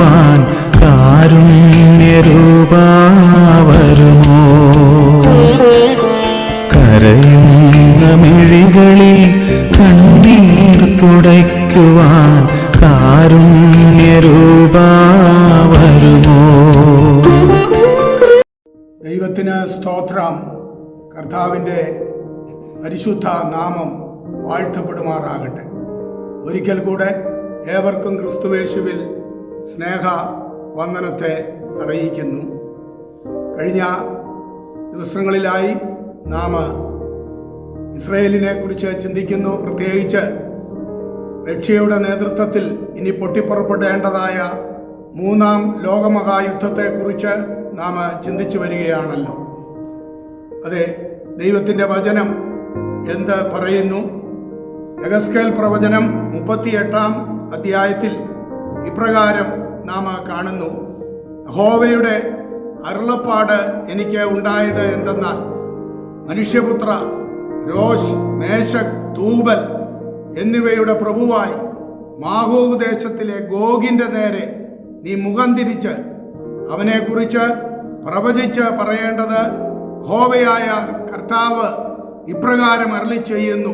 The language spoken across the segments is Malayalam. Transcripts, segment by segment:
തുടയ്ക്കുവാൻ കാരുണ്യരൂപാ വരുമോ കരയുന്ന മിഴികളിൽ കണ്ണീർ തുടയ്ക്കുവാൻ കാരുണ്യരൂപാ വരുമോ ദൈവത്തിന് സ്തോത്രം. കർത്താവിന്റെ പരിശുദ്ധ നാമം വാഴ്ത്തപ്പെടുമാറാകട്ടെ. ഒരിക്കൽ കൂടെ ഏവർക്കും ക്രിസ്തുവേശുവിൽ സ്നേഹ വന്ദനത്തെ അറിയിക്കുന്നു. കഴിഞ്ഞ ദിവസങ്ങളിലായി നാം ഇസ്രയേലിനെ കുറിച്ച് ചിന്തിക്കുന്നു. പ്രത്യേകിച്ച് റഷ്യയുടെ നേതൃത്വത്തിൽ ഇനി പൊട്ടിപ്പുറപ്പെടേണ്ടതായ മൂന്നാം ലോകമഹായുദ്ധത്തെക്കുറിച്ച് നാം ചിന്തിച്ചു വരികയാണല്ലോ. അതെ ദൈവത്തിന്റെ വചനം എന്ത് പറയുന്നു? എഗസ്കേൽ പ്രവചനം മുപ്പത്തിയെട്ടാം അധ്യായത്തിൽ ഇപ്രകാരം നാം കാണുന്നു. ഹോവയുടെ അരുളപ്പാട് എനിക്ക് ഉണ്ടായത് എന്തെന്നാൽ മനുഷ്യപുത്ര രോഷ് മേശക് തൂബൽ എന്നിവയുടെ പ്രഭുവായി മാഹോഗ് ദേശത്തിലെ ഗോഗിന്റെ നേരെ നീ മുഖം തിരിച്ച് അവനെക്കുറിച്ച് പ്രവചിച്ച് പറയേണ്ടത് ഹോവയായ കർത്താവ് ഇപ്രകാരം അരളി ചെയ്യുന്നു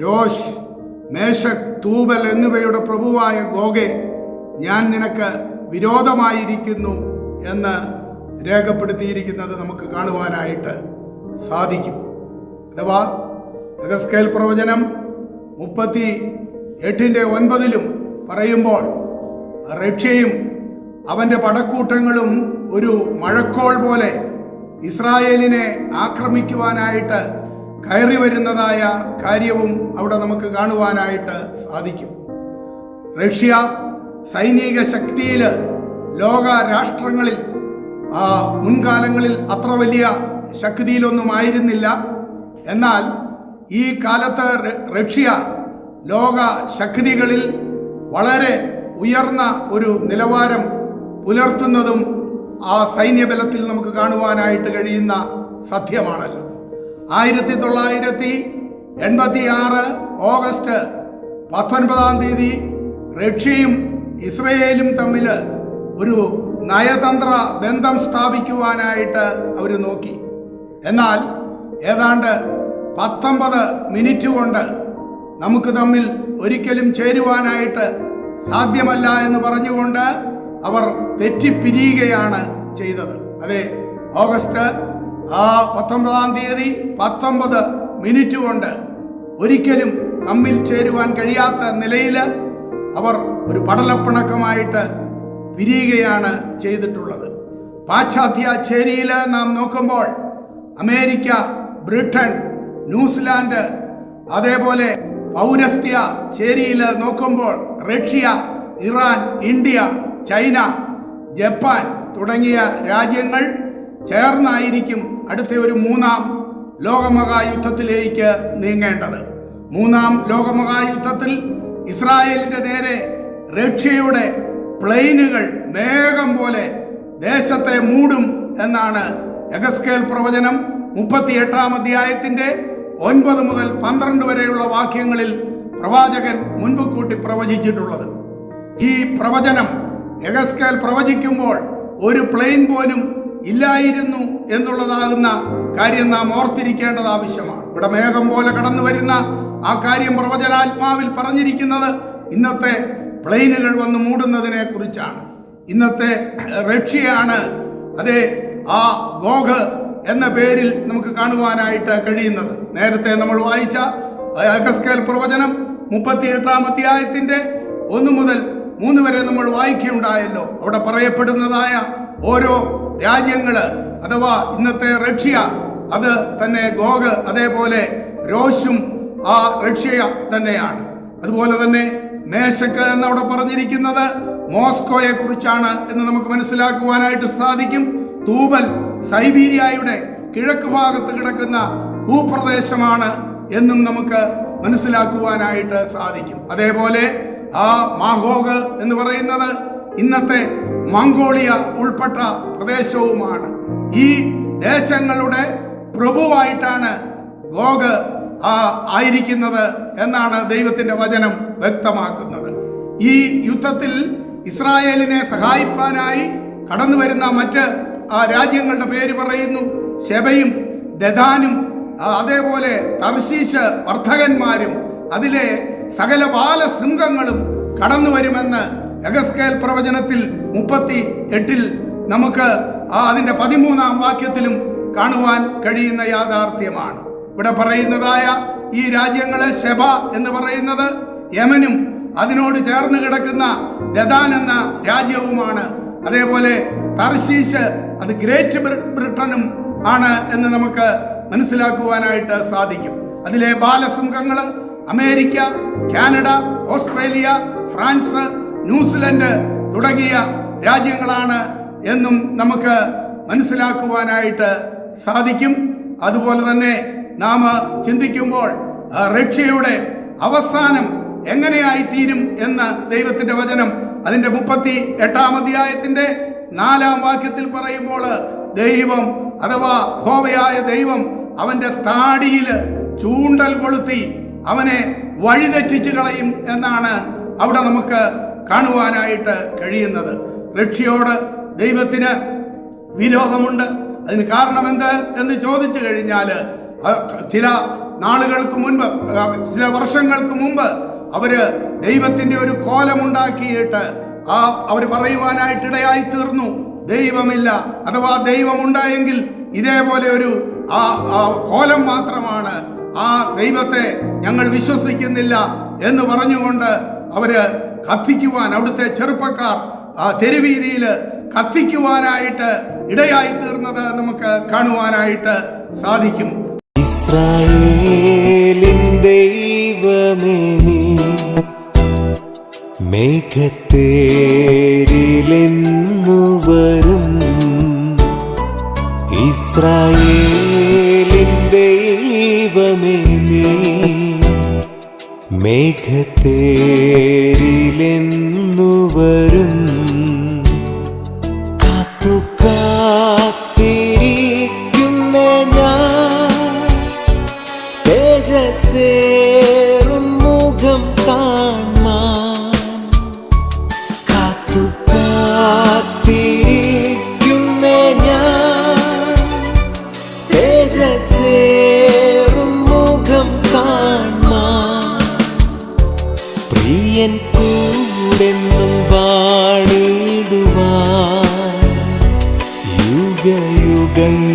രോഷ് മേശക് തൂബൽ എന്നിവയുടെ പ്രഭുവായ ഗോഗെ ഞാൻ നിനക്ക് വിരോധമായിരിക്കുന്നു എന്ന് രേഖപ്പെടുത്തിയിരിക്കുന്നത് നമുക്ക് കാണുവാനായിട്ട് സാധിക്കും. അഥവാ അഗസ്കേൽ പ്രവചനം മുപ്പത്തി എട്ടിന്റെ ഒൻപതിലും പറയുമ്പോൾ റഷ്യയും അവന്റെ പടക്കൂട്ടങ്ങളും ഒരു മഴക്കോൾ പോലെ ഇസ്രായേലിനെ ആക്രമിക്കുവാനായിട്ട് കയറി വരുന്നതായ കാര്യവും അവിടെ നമുക്ക് കാണുവാനായിട്ട് സാധിക്കും. റഷ്യ സൈനിക ശക്തിയിൽ ലോക രാഷ്ട്രങ്ങളിൽ ആ മുൻകാലങ്ങളിൽ അത്ര വലിയ ശക്തിയിലൊന്നും ആയിരുന്നില്ല എന്നാൽ ഈ കാലത്ത് റഷ്യ ലോക ശക്തികളിൽ വളരെ ഉയർന്ന ഒരു നിലവാരം പുലർത്തുന്നതും ആ സൈന്യബലത്തിൽ നമുക്ക് കാണുവാനായിട്ട് കഴിയുന്ന സത്യമാണല്ലോ. ആയിരത്തി തൊള്ളായിരത്തി എൺപത്തി ആറ് ഓഗസ്റ്റ് പത്തൊൻപതാം തീയതി റഷ്യയും ഇസ്രയേലും തമ്മിൽ ഒരു നയതന്ത്ര ബന്ധം സ്ഥാപിക്കുവാനായിട്ട് അവർ നോക്കി. എന്നാൽ ഏതാണ്ട് പത്തൊമ്പത് മിനിറ്റ് കൊണ്ട് നമുക്ക് തമ്മിൽ ഒരിക്കലും ചേരുവാനായിട്ട് സാധ്യമല്ല എന്ന് പറഞ്ഞുകൊണ്ട് അവർ തെറ്റിപ്പിരിയുകയാണ് ചെയ്തത്. അതെ ഓഗസ്റ്റ് ആ പത്തൊമ്പതാം തീയതി പത്തൊമ്പത് മിനിറ്റ് കൊണ്ട് ഒരിക്കലും തമ്മിൽ ചേരുവാൻ കഴിയാത്ത നിലയിൽ അവർ ഒരു പടലപ്പിണക്കമായിട്ട് പിരിയുകയാണ് ചെയ്തിട്ടുള്ളത്. പാശ്ചാത്യ ചേരിയിൽ നാം നോക്കുമ്പോൾ അമേരിക്ക ബ്രിട്ടൻ ന്യൂസിലാൻഡ് അതേപോലെ പൗരസ്ത്യ ചേരിയിൽ നോക്കുമ്പോൾ Russia Iran India China Japan തുടങ്ങിയ രാജ്യങ്ങൾ ചേർന്നായിരിക്കും അടുത്ത ഒരു മൂന്നാം ലോകമഹായുദ്ധത്തിലേക്ക് നീങ്ങേണ്ടത്. മൂന്നാം ലോകമഹായുദ്ധത്തിൽ ഇസ്രായേലിന്റെ നേരെ റഷ്യയുടെ പ്ലെയിനുകൾ മേഘം പോലെ ദേശത്തെ മൂടും എന്നാണ് എഗസ്കേൽ പ്രവചനം മുപ്പത്തി എട്ടാം അധ്യായത്തിന്റെ ഒൻപത് മുതൽ പന്ത്രണ്ട് വരെയുള്ള വാക്യങ്ങളിൽ പ്രവാചകൻ മുൻപ് കൂട്ടി പ്രവചിച്ചിട്ടുള്ളത്. ഈ പ്രവചനം എഗസ്കേൽ പ്രവചിക്കുമ്പോൾ ഒരു പ്ലെയിൻ പോലും ഇല്ലായിരുന്നു എന്നുള്ളതാകുന്ന കാര്യം നാം ഓർത്തിരിക്കേണ്ടത് ആവശ്യമാണ്. ഇവിടെ മേഘം പോലെ കടന്നു വരുന്ന ആ കാര്യം പ്രവചനാത്മാവിൽ പറഞ്ഞിരിക്കുന്നത് ഇന്നത്തെ പ്ലെയിനുകൾ വന്ന് മൂടുന്നതിനെ കുറിച്ചാണ്. ഇന്നത്തെ റഷ്യയാണ്. അതെ ആ ഗോഗ് എന്ന പേരിൽ നമുക്ക് കാണുവാനായിട്ട് കഴിയുന്നത്. നേരത്തെ നമ്മൾ വായിച്ച അഗസ്കേൽ പ്രവചനം മുപ്പത്തി എട്ടാം അധ്യായത്തിന്റെ ഒന്ന് മുതൽ മൂന്ന് വരെ നമ്മൾ വായിക്കുകയുണ്ടായല്ലോ. അവിടെ പറയപ്പെടുന്നതായ ഓരോ രാജ്യങ്ങൾ അഥവാ ഇന്നത്തെ റഷ്യ അത് തന്നെ ഗോഗ് അതേപോലെ രോഷും ആ റഷ്യ തന്നെയാണ്. അതുപോലെ തന്നെ മേശക്ക് എന്നവിടെ പറഞ്ഞിരിക്കുന്നത് മോസ്കോയെ കുറിച്ചാണ് എന്ന് നമുക്ക് മനസ്സിലാക്കുവാനായിട്ട് സാധിക്കും. തൂബൽ സൈബീരിയയുടെ കിഴക്ക് ഭാഗത്ത് കിടക്കുന്ന ഭൂപ്രദേശമാണ് എന്നും നമുക്ക് മനസ്സിലാക്കുവാനായിട്ട് സാധിക്കും. അതേപോലെ ആ മാഹോഗ് എന്ന് പറയുന്നത് ഇന്നത്തെ മംഗോളിയ ഉൾപ്പെട്ട പ്രദേശവുമാണ്. ഈ ദേശങ്ങളുടെ പ്രഭുവായിട്ടാണ് ഗോഗ് ആ ആയിരിക്കുന്നത് എന്നാണ് ദൈവത്തിന്റെ വചനം വ്യക്തമാക്കുന്നത്. ഈ യുദ്ധത്തിൽ ഇസ്രായേലിനെ സഹായിപ്പാനായി കടന്നു വരുന്ന മറ്റ് ആ, രാജ്യങ്ങളുടെ പേര് പറയുന്നു. ശബയും ദദാനും അതേപോലെ തർശീഷ് വർദ്ധകന്മാരും അതിലെ സകല സിംഹങ്ങളും കടന്നു വരുമെന്ന് എഗസ്കേൽ പ്രവചനത്തിൽ മുപ്പത്തി എട്ടിൽ നമുക്ക് ആ അതിന്റെ പതിമൂന്നാം വാക്യത്തിലും കാണുവാൻ കഴിയുന്ന യാഥാർത്ഥ്യമാണ്. ഇവിടെ പറയുന്നതായ ഈ രാജ്യങ്ങളെ ശബ എന്ന് പറയുന്നത് യമനും അതിനോട് ചേർന്ന് കിടക്കുന്ന ദദാൻ എന്ന രാജ്യവുമാണ്. അതേപോലെ തർശീഷ് അത് ഗ്രേറ്റ് ബ്രി- ബ്രിട്ടനും ആണ് എന്ന് നമുക്ക് മനസ്സിലാക്കുവാനായിട്ട് സാധിക്കും. അതിലെ ബാലസിംഹങ്ങൾ America Canada Australia France New Zealand തുടങ്ങിയ രാജ്യങ്ങളാണ് എന്നും നമുക്ക് മനസ്സിലാക്കുവാനായിട്ട് സാധിക്കും. അതുപോലെ തന്നെ നാം ചിന്തിക്കുമ്പോൾ റഷ്യയുടെ അവസാനം എങ്ങനെയായി തീരും എന്ന് ദൈവത്തിന്റെ വചനം അതിന്റെ മുപ്പത്തി എട്ടാം അധ്യായത്തിന്റെ നാലാം വാക്യത്തിൽ പറയുമ്പോൾ ദൈവം അഥവാ ഹോവയായ ദൈവം അവന്റെ താടിയിൽ ചൂണ്ടൽ കൊളുത്തി അവനെ വഴിതെറ്റിച്ചു കളയും എന്നാണ് അവിടെ നമുക്ക് കാണുവാനായിട്ട് കഴിയുന്നത്. റഷ്യയോട് ദൈവത്തിന് വിരോധമുണ്ട്. അതിന് കാരണം എന്ത് എന്ന് ചോദിച്ചു കഴിഞ്ഞാൽ ചില നാളുകൾക്ക് മുൻപ് ചില വർഷങ്ങൾക്ക് മുമ്പ് അവർ ദൈവത്തിന്റെ ഒരു കോലമുണ്ടാക്കിയിട്ട് ആ അവർ പറയുവാനായിട്ടിടയായി തീർന്നു. ദൈവമില്ല. അഥവാ ദൈവമുണ്ടായെങ്കിൽ ഇതേപോലെ ഒരു ആ കോലം മാത്രമാണ് ആ ദൈവത്തെ ഞങ്ങൾ വിശ്വസിക്കുന്നില്ല എന്ന് പറഞ്ഞുകൊണ്ട് അവർ കത്തിക്കുവാൻ അവിടുത്തെ ചെറുപ്പക്കാർ ആ തെരുവീതിയിൽ കത്തിക്കുവാനായിട്ട് ഇടയായി തീർന്നത് നമുക്ക് കാണുവാനായിട്ട് സാധിക്കും. ഇസ്രായേലിൻ ദൈവമേ നീ മേഘത്തേരിലെന്നു വരും. ഇസ്രായേലിൻ ദൈവമേ നീ മേഘത്തേരിലെന്നു വരും. என் கூடெന്നും வாணிடுவான் யுக யுகங்கள்